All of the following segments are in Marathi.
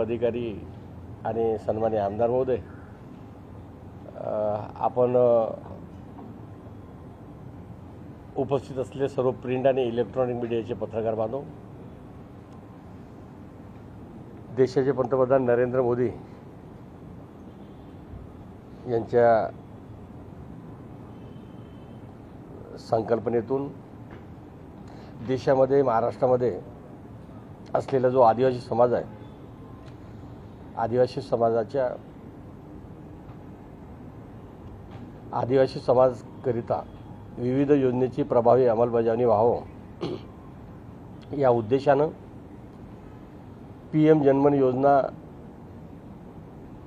अधिकारी आणि सन्मान्य आमदार महोदय आपण उपस्थित असलेले सर्व प्रिंट आणि इलेक्ट्रॉनिक मीडियाचे पत्रकार बांधव देशाचे पंतप्रधान नरेंद्र मोदी यांच्या संकल्पनेतून देशामध्ये महाराष्ट्रामध्ये असलेला जो आदिवासी समाज आहे आदिवासी समाजाच्या आदिवासी समाजकरिता विविध योजनेची प्रभावी अंमलबजावणी व्हावं. या उद्देशानं पी एम जनमन योजना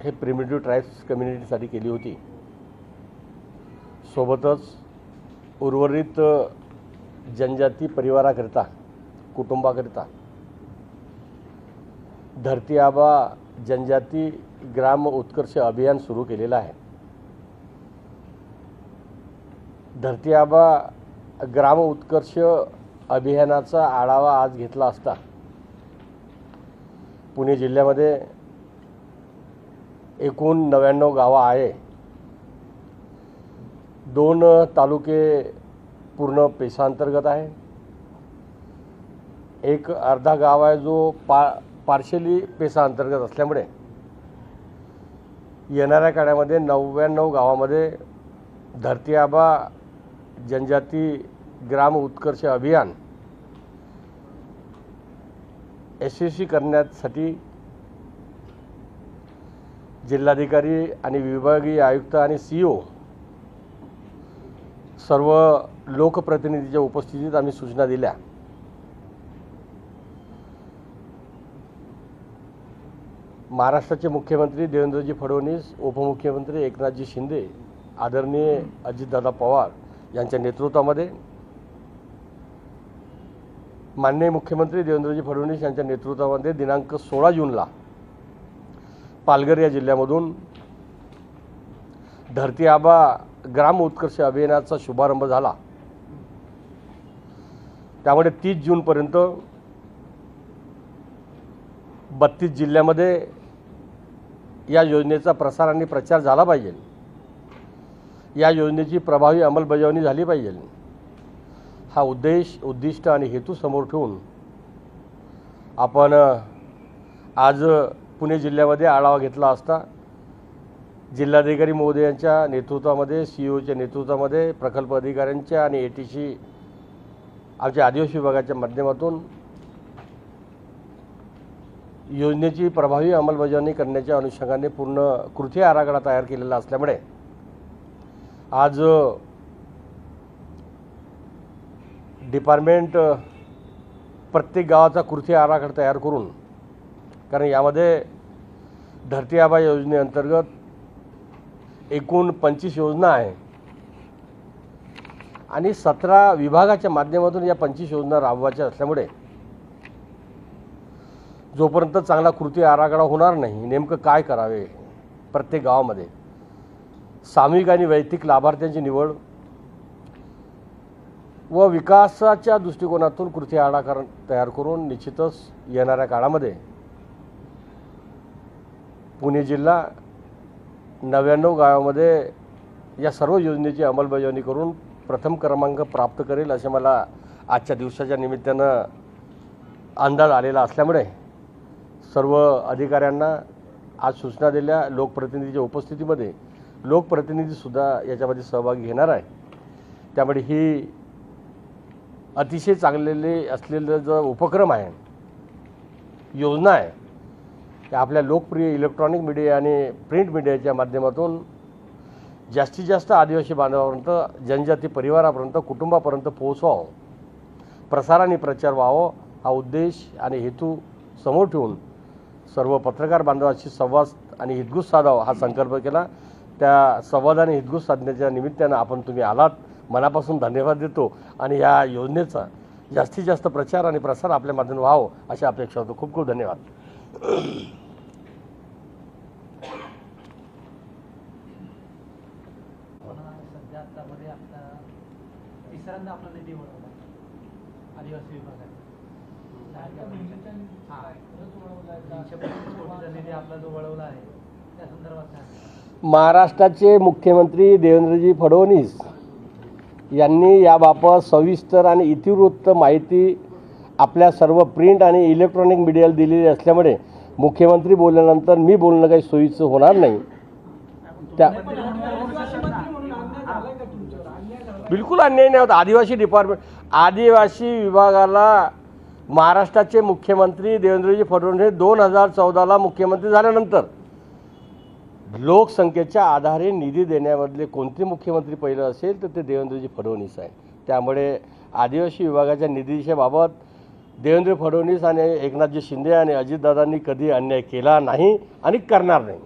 हे प्रिमिटिव्ह ट्राईब्स कम्युनिटीसाठी केली होती. सोबतच उर्वरित जनजाती परिवाराकरिता कुटुंबाकरिता धरती आबा जनजाती ग्राम उत्कर्ष अभियान सुरू केलेलं आहे. धरती आबा ग्राम उत्कर्ष अभियानाचा आढावा आज घेतला असता पुणे जिल्ह्यामध्ये एकूण नव्याण्णव गावं आहे. दोन तालुके पूर्ण पेशांतर्गत आहे. एक अर्धा गाव आहे जो पा पार्शली पेसा अंतर्गत असल्यामुळे येणाऱ्या काळामध्ये नव्याण्णव गावामध्ये धरती आबा जनजाती ग्राम उत्कर्ष अभियान यशस्वी करण्यासाठी जिल्हाधिकारी आणि विभागीय आयुक्त आणि सी ओ सर्व लोकप्रतिनिधीच्या उपस्थितीत आम्ही सूचना दिल्या. महाराष्ट्राचे मुख्यमंत्री देवेंद्रजी फडणवीस उपमुख्यमंत्री एकनाथजी शिंदे आदरणीय अजितदादा पवार यांच्या नेतृत्वामध्ये माननीय मुख्यमंत्री देवेंद्रजी फडणवीस यांच्या नेतृत्वामध्ये दिनांक सोळा जूनला पालघर या जिल्ह्यामधून धरती आबा ग्राम उत्कर्ष अभियानाचा शुभारंभ झाला. त्यामुळे तीस जूनपर्यंत बत्तीस जिल्ह्यामध्ये या योजनेचा प्रसार आणि प्रचार झाला पाहिजे. या योजनेची प्रभावी अंमलबजावणी झाली पाहिजे. हा उद्देश उद्दिष्ट आणि हेतू समोर ठेवून आपण आज पुणे जिल्ह्यामध्ये आढावा घेतला असता जिल्हाधिकारी महोदयांच्या नेतृत्वामध्ये सी ओच्या नेतृत्वामध्ये प्रकल्प अधिकाऱ्यांच्या आणि ए टी सी आमच्या आदिवासी विभागाच्या माध्यमातून योजनेची प्रभावी अंमलबजावणी करण्याच्या अनुषंगाने पूर्ण कृती आराखडा तयार केलेला असल्यामुळे आज डिपार्टमेंट प्रत्येक गावाचा कृती आराखडा तयार करून कारण यामध्ये धरती आबा योजनेअंतर्गत एकूण पंचवीस योजना आहे. आणि सतरा विभागाच्या माध्यमातून या पंचवीस योजना राबवायच्या असल्यामुळे जोपर्यंत चांगला कृती आराखडा होणार नाही नेमकं काय करावे प्रत्येक गावामध्ये? सामूहिक आणि वैयक्तिक लाभार्थ्यांची निवड व विकासाच्या दृष्टिकोनातून कृती आराखडा तयार करून निश्चितच येणाऱ्या काळामध्ये पुणे जिल्हा नव्याण्णव गावामध्ये या सर्व योजनेची अंमलबजावणी करून प्रथम क्रमांक प्राप्त करेल असे मला आजच्या दिवसाच्या निमित्तानं अंदाज आलेला असल्यामुळे सर्व अधिकाऱ्यांना आज सूचना दिल्या. लोकप्रतिनिधीच्या उपस्थितीमध्ये लोकप्रतिनिधीसुद्धा याच्यामध्ये सहभागी घेणार आहे. त्यामुळे ही अतिशय चांगलेले असलेलं जो उपक्रम आहे योजना आहे त्या आपल्या लोकप्रिय इलेक्ट्रॉनिक मीडिया आणि प्रिंट मीडियाच्या माध्यमातून जास्तीत जास्त आदिवासी बांधवापर्यंत जनजाती परिवारापर्यंत कुटुंबापर्यंत पोहोचवावं. प्रसार आणि प्रचार व्हावं हा उद्देश आणि हेतू समोर ठेवून सर्व पत्रकार बांधवांशी संवाद आणि हितगुज साधावा हा संकल्प केला. त्या संवाद आणि हितगुज साधण्याच्या निमित्तानं आपण तुम्ही आलात. मनापासून धन्यवाद देतो. आणि या योजनेचा जास्तीत जास्त प्रचार आणि प्रसार आपल्या माध्यमातून व्हावं अशी अपेक्षा होतो. खूप खूप धन्यवाद पण सध्या आतामध्ये आता तिसऱ्यांदा आपला निधी बनवला आदिवासी विभागात हा. तीनशे पस्तीस कोटी जो निधी आपला जो वळवला आहे त्या संदर्भात काय महाराष्ट्राचे मुख्यमंत्री देवेंद्रजी फडणवीस यांनी याबाबत सविस्तर आणि इतिवृत्त माहिती आपल्या सर्व प्रिंट आणि इलेक्ट्रॉनिक मीडियाला दिलेली असल्यामुळे मुख्यमंत्री बोलल्यानंतर मी बोलणं काही सोयीचं होणार नाही. त्या बिलकुल अन्याय नाही होत. आदिवासी डिपार्टमेंट आदिवासी विभागाला महाराष्ट्राचे मुख्यमंत्री देवेंद्रजी फडणवीस दोन हजार चौदाला मुख्यमंत्री झाल्यानंतर. लोकसंख्येच्या आधारे निधी देण्यामधले कोणते मुख्यमंत्री पहिलं असेल तर ते देवेंद्रजी फडणवीस आहे त्यामुळे आदिवासी विभागाच्या निधीच्या बाबत देवेंद्र फडणवीस आणि एकनाथजी शिंदे आणि अजितदादांनी कधी अन्याय केला नाही आणि करणार नाही.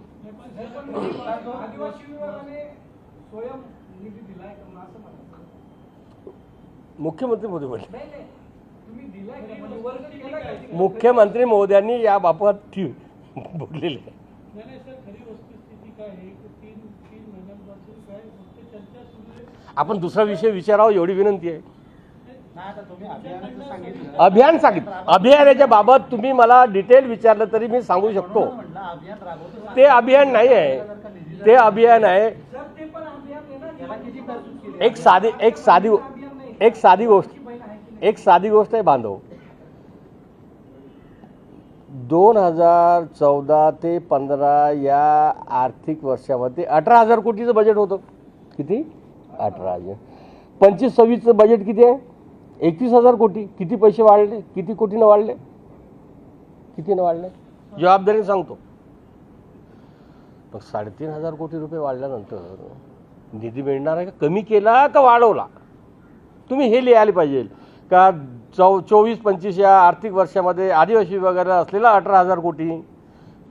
मुख्यमंत्री मोदी बोलले मुख्यमंत्री मोदयांनी याबाबत बोललेले. आहे आपण दुसरा विषय विचारावं एवढी विनंती आहे. अभियान सांगितलं अभियानाच्या बाबत तुम्ही मला डिटेल विचारलं तरी मी सांगू शकतो. ते अभियान नाही आहे. ते अभियान आहे. एक साधी एक साधी एक साधी गोष्ट. एक साधी गोष्ट आहे बांधव. दोन हजार चौदा ते पंधरा या आर्थिक वर्षामध्ये अठरा हजार कोटीचं बजेट होतं. किती? अठरा हजार. पंचवीस सव्वीसचं बजेट किती आहे? एकवीस हजार कोटी. किती पैसे वाढले? किती कोटीनं वाढले? कितीनं वाढले? जबाबदारीने सांगतो. मग साडेतीन हजार कोटी रुपये वाढल्यानंतर निधी मिळणार आहे का? कमी केला का वाढवला? तुम्ही हे लिहायला पाहिजे. का चौ चोवीस पंचवीस या आर्थिक वर्षामध्ये आदिवासी विभागाला असलेला अठरा हजार कोटी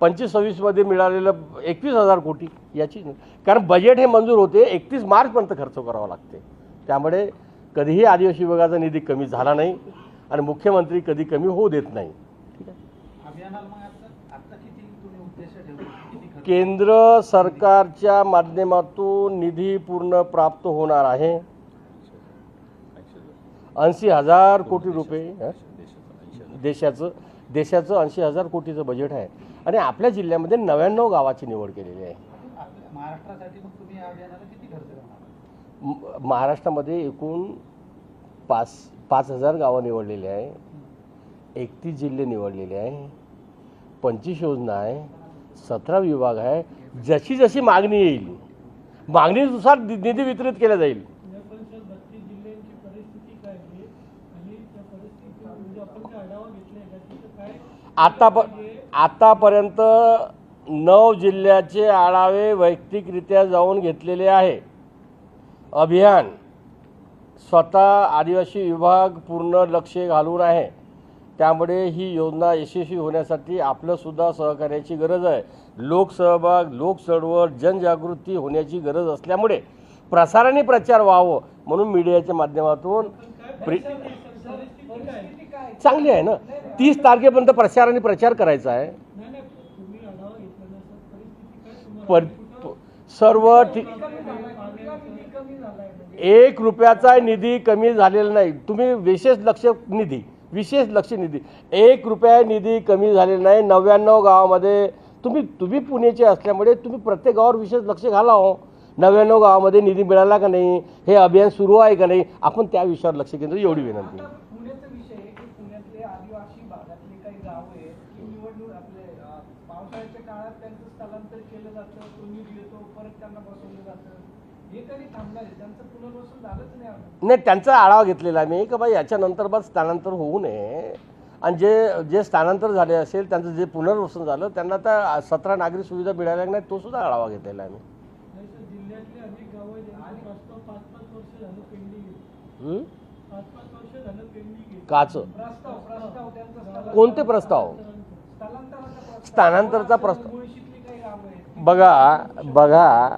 पंचवीस सव्वीसमध्ये मिळालेलं एकवीस हजार कोटी याची कारण बजेट हे मंजूर होते एकतीस मार्चपर्यंत खर्च करावा लागते. त्यामुळे कधीही आदिवासी विभागाचा निधी कमी झाला नाही आणि मुख्यमंत्री कधी कमी होऊ देत नाही. ठीक आहे केंद्र सरकारच्या माध्यमातून निधी पूर्ण प्राप्त होणार आहे. ऐंशी हजार कोटी रुपये? देशाचं देशाचं ऐंशी हजार कोटीचं बजेट आहे. आणि आपल्या जिल्ह्यामध्ये नव्याण्णव गावाची निवड केलेली आहे. महाराष्ट्रामध्ये एकूण पाच पाच हजार गावं निवडलेली आहे. एकतीस जिल्हे निवडलेले आहे. पंचवीस योजना आहे. सतरा विभाग आहे. जशी जशी मागणी येईल मागणीनुसार निधी वितरित केला जाईल परिषद बत्तीस जिल्ह्यांची परिस्थिती काय आहे आणि त्या परिस्थिती म्हणजे आपण काय आढावा घेतलाय का तिथं काय आता प आतापर्यंत नऊ जिल्ह्याचे आढावे वैयक्तिकरित्या जाऊन घेतलेले आहे. अभियान स्वतः आदिवासी विभाग पूर्ण लक्ष घालून आहे. त्यामुळे ही योजना यशस्वी होण्यासाठी आपलंसुद्धा सहकार्याची गरज आहे. लोकसहभाग लोकचळवळ जनजागृती होण्याची गरज असल्यामुळे प्रसाराने प्रचार व्हावं म्हणून मीडियाच्या माध्यमातून प्रि चांगली आहे ना? तीस तारखेपर्यंत प्रचार आणि प्रचार करायचा आहे. पर सर्व ठि एक रुपयाचा निधी कमी झालेला नाही. तुम्ही विशेष लक्ष निधी विशेष लक्ष निधी एक रुपया निधी कमी झालेला नाही. नव्याण्णव गावामध्ये तुम्ही तुम्ही पुण्याचे असल्यामुळे तुम्ही प्रत्येक गावावर विशेष लक्ष घाला हो. नव्याण्णव गावामध्ये निधी मिळाला का नाही? हे अभियान सुरू आहे का नाही? आपण त्या विषयावर लक्ष केंद्रित एवढी विनंती आता पुण्याचा विषय आहे की पुण्यातले आदिवासी भागातले काही गाव आहे की निवडणूक आपले अं, पावसाळ्याच्या काळात त्यांचं स्थलांतर केलं जातं तो निधी येतो परत त्यांना बसवलं जातं. हे कधी थांबणार आहे. त्यांचं पुनर्वसन झालंच नाही त्यांचा आढावा घेतलेला आहे मी का बाई याच्यानंतर बस स्थानांतर होऊ नये. आणि जे जे स्थानांतर झाले असेल त्यांचं जे पुनर्वसन झालं त्यांना तर सतरा नागरी सुविधा मिळाल्या नाही तो सुद्धा आढावा घेतलेला आहे मी. जिल्ह्यातले अनेक गाव प्रस्ताव पाच पाच वर्ष झालं पेंडिंग हं? काचं? स्थलांतर- कोणते प्रस्ताव? स्थानांतरचा प्रस्ताव मुळशीतली काही गावं आहेत बघा बघा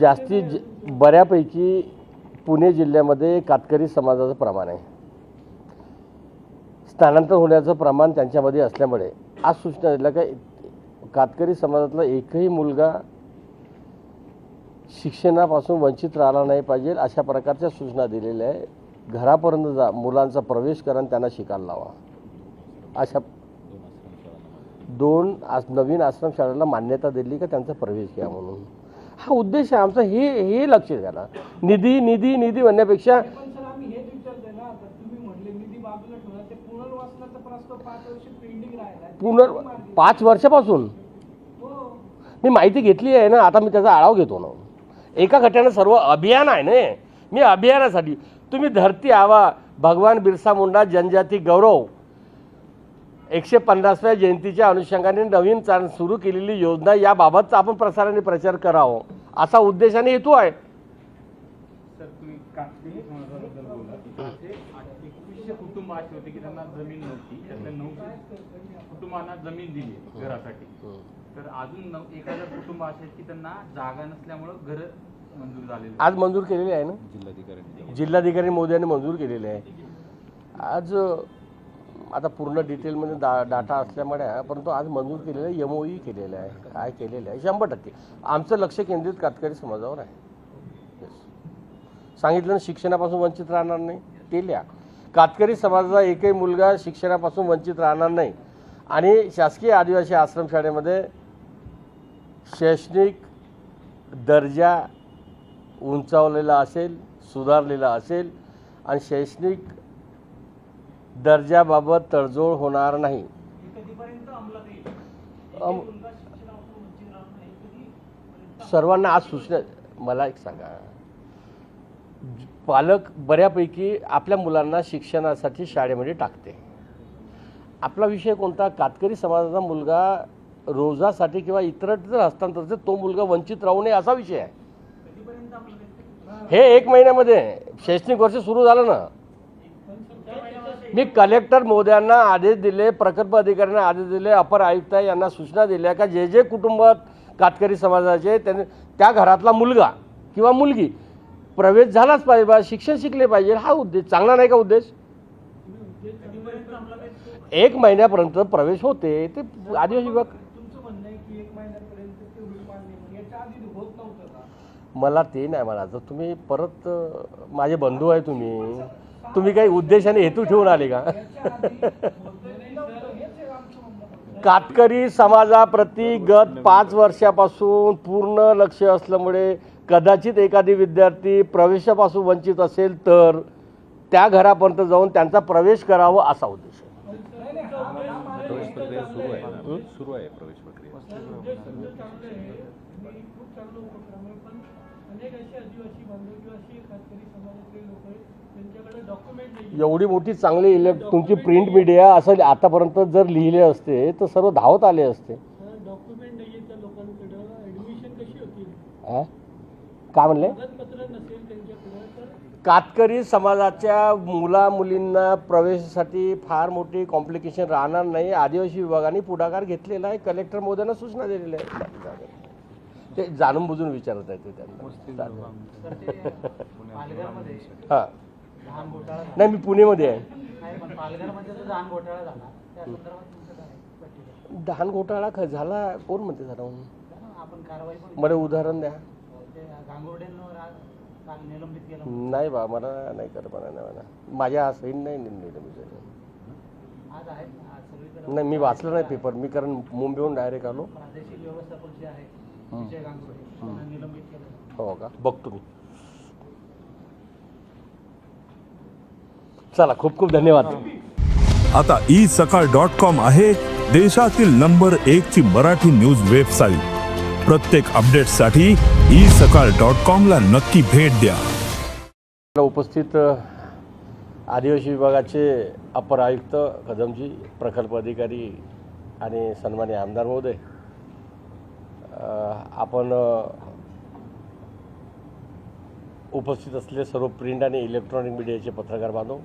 जास्तीत ज- बऱ्यापैकी पुणे जिल्ह्यामध्ये कातकरी समाजाचं प्रमाण आहे. स्थानांतर होण्याचं प्रमाण त्यांच्यामध्ये असल्यामुळे आज सूचना दिल्या का कातकरी समाजातला एकही मुलगा शिक्षणापासून वंचित राहिला नाही पाहिजे अशा प्रकारच्या सूचना दिलेल्या आहे. घरापर्यंत जा मुलांचा प्रवेश करा आणि त्यांना शिकायला लावा. अशा दोन आस नवीन आश्रमशाळेला मान्यता दिली का त्यांचा प्रवेश घ्या म्हणून? हा उद्देश आहे आमचा हे हे लक्ष घ्याला निधी निधी निधी म्हणण्यापेक्षा पुनर् पाच वर्षापासून? मी माहिती घेतली आहे ना आता मी त्याचा आढावा घेतो ना. एका गटानं सर्व अभियान आहे ना मी अभियानासाठी तुम्ही धरती आवा भगवान बिरसा मुंडा जनजाती गौरव एकशे पन्नासव्या जयंतीच्या अनुषंगाने नवीन चाल सुरू केलेली योजना याबाबतचा आपण प्रसाराने प्रचार करावं. असा उद्देशाने हेतू आहे. सर तुम्ही काश्मीरी समाजाबद्दल बोलला. ते आठ- एकवीसशे कुटुंब असे होते की त्यांना जमीन नव्हती. त्यातल्या नऊ कुटुंबांना जमीन दिली घरासाठी. तर अजून नऊ एक हजार कुटुंब असे आहेत की त्यांना जागा नसल्यामुळं घर मंजूर झालेली आज मंजूर केलेली आहे ना? जिल्हाधिकारी मोदयांनी मंजूर केलेले आहे. आज आता पूर्ण डिटेलमध्ये डा डाटा असल्यामुळे आहे, परंतु आज मंजूर केलेलं आहे एम ओई केलेलं आहे काय केलेलं आहे शंभर टक्के. आमचं लक्ष केंद्रित कातकरी समाजावर आहे. सांगितलं ना शिक्षणापासून वंचित राहणार नाही ते लिहा. कातकरी समाजाचा एकही मुलगा शिक्षणापासून वंचित राहणार नाही. आणि शासकीय आदिवासी आश्रमशाळेमध्ये शैक्षणिक दर्जा उंचावलेला असेल सुधारलेला असेल आणि शैक्षणिक दर्जाबाबत तडजोड होणार नाही. सर्वांना आज सूचना मला एक सांगा. पालक बऱ्यापैकी आपल्या मुलांना शिक्षणासाठी शाळेमध्ये टाकते. आपला विषय कोणता? कातकरी समाजाचा मुलगा रोजासाठी किंवा इतर जर तो मुलगा वंचित राहू नये असा विषय आहे. हे एक महिन्यामध्ये शैक्षणिक वर्ष सुरू झालं ना. मी कलेक्टर मोदयांना आदेश दिले प्रकल्प अधिकाऱ्यांना आदेश दिले अपर आयुक्त यांना सूचना दिल्या का जे जे कुटुंब कातकरी समाजाचे त्यांनी त्या घरातला मुलगा किंवा मुलगी प्रवेश झालाच पाहिजे बा शिक्षण शिकले पाहिजे हा उद्देश चांगला नाही का उद्देश? एक महिन्यापर्यंत प्रवेश होते ते आदिवासी विभाग मला ते नाही मला जर तुम्ही परत माझे बंधू आहे तुम्ही तुम्ही काही उद्देशाने हेतू ठेवून आले का? कातकरी समाजाप्रती गत पाच वर्षापासून पूर्ण लक्ष असल्यामुळे कदाचित एखादी विद्यार्थी प्रवेशापासून वंचित असेल तर त्या घरापर्यंत जाऊन त्यांचा प्रवेश करावा असा उद्देश आहे नाही, नाही, हा- हा मान्य प्रवेश आहे. प्रक्रिया सुरू आहे ना सुरू आहे प्रवेश प्रक्रिया उद्देश तुमचं चांगलं आहे आणि खूप चांगलं उपक्रम आहे पण अनेक असे आदिवासी बांधव किंवा असे कातकरी समाजातले लोक आहेत त्यांच्याकडे डॉक्युमेंट नाही एवढी मोठी चांगली इलेक्ट तुमची प्रिंट मीडिया असं आतापर्यंत जर लिहिले असते तर सर्व धावत आले असते. हा? काय म्हणले? कातकरी समाजाच्या मुला मुलींना प्रवेशासाठी फार मोठी कॉम्प्लिकेशन राहणार नाही. आदिवासी विभागाने पुढाकार घेतलेला आहे. कलेक्टर मोदयांना सूचना दिलेल्या आहेत. ते जाणून बुजून विचारत आहेत ते त्यांना. तर ते पालघरमध्ये हां. नाही मी पुणेमध्ये आहे? दहान घोटाळा ख झाला कोण म्हणते झाला म्हणून? आपण कारवाई पण मला उदाहरण द्या. निलंबित केलं. नाही बा मला नाही कर मला नाही मला माझ्या सहीन नाही नेलं मी त्याला. आज आहे आज सगळीकडे नाही मी वाचलं नाही पेपर मी कारण मुंबईहून डायरेक्ट आलो. निलंबित हो का? बघतो मी. चला खूप खूप धन्यवाद. आता ई सकाळ डॉट कॉम आहे देशातील नंबर एक ची मराठी न्यूज वेबसाईट. प्रत्येक अपडेटसाठी ई सकाळ डॉट कॉम ला नक्की भेट द्या. उपस्थित आदिवासी विभागाचे अपर आयुक्त कदमजी प्रकल्प अधिकारी आणि सन्मान्य आमदार महोदय आपण उपस्थित असलेले सर्व प्रिंट आणि इलेक्ट्रॉनिक मीडियाचे पत्रकार बांधव